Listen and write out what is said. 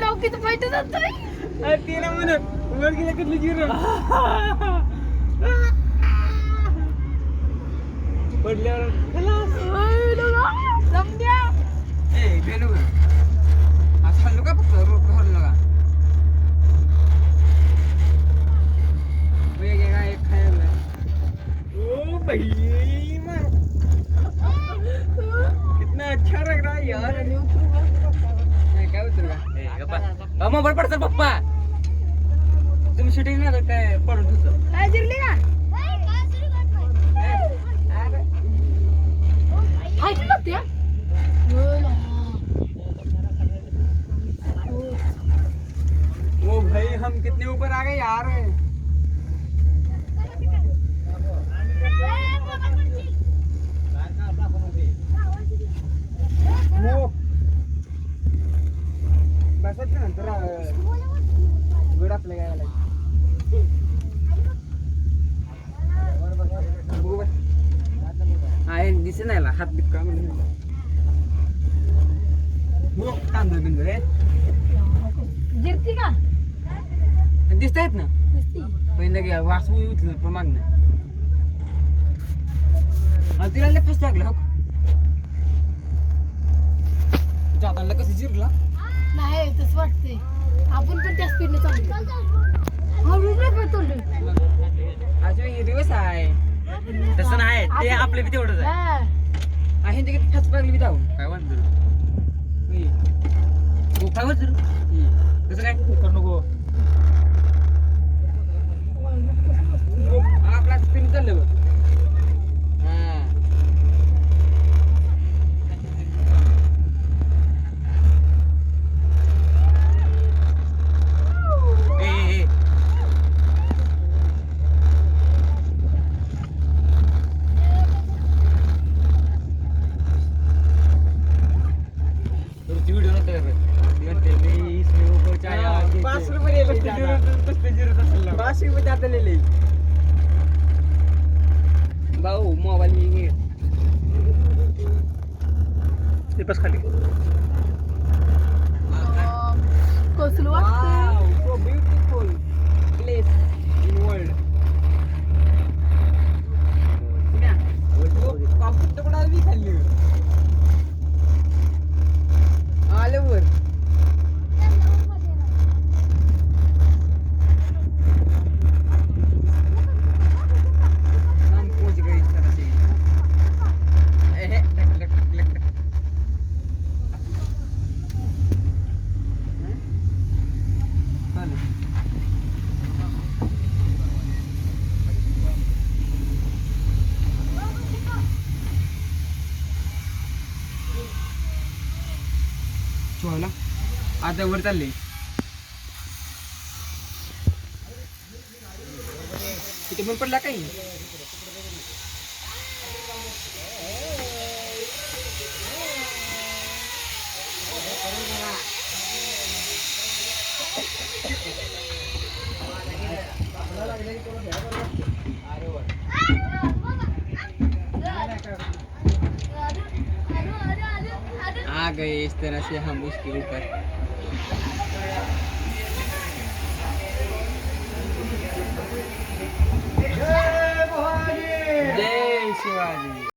डोकीचं fight जातोय ते ना म्हणत वर गेल्या कसली जिरो पडल्यावर समजा ए बेनू आज हल्लो का फक्त रोक हल्लो का वेगळा एक खायला ओ भाई मार कितना अच्छा लग रहा है यार। नाही, काय उतर का मोबाईल पडतात पप्पा तुम्ही शूटिंग नाही काय पडून ठेवतो काय जिरली का फाईट लागते हा? ओ भाई हम कितने ऊपर आ गए यार? गड बघू बस. आहे दिसे नाही हात बीत का म्हणून. हो तांदूळ बिंदूळ जिरती का? दिसत आहेत ना? पहिलं घ्या वास उचल पण मागणं. तिला लय फस लागलं हो. जाताना कसं जिरला. नाही तसं वाटते आपण पण त्या स्पीडने चालतो हळूच नाही पळतो अजून हिरवस आहे. तसं नाही ते आपले बी तेवढंच आहे. आहे ते लागली बी जाऊ. काय म्हणतो? काय म्हणतो कसं काय करू नको आपला स्पिन चाललं बघ हा ए, ए, ए. तुमची व्हिडिओ नव्हता का रे? म्हणते, "मी इसमें ऊपर चाया देते." पाच रुपये. पाचशे रुपये लिहिले भाऊ मोबाईल हे घे. ते बस खाली कसलं वाटतं Wow, so beautiful place in world. पुण्या, तो पापड तर कोणाला बी खाल्ली आलं वर नाम पोच गई इस तरह से एहे, टक, टक, टक, टक, टक. हैं? चालेल. चोळला आता वर चालले. तिथे पण पडला काही आ गए इस तरह से हम उसके ऊपर। जय शिवाजी।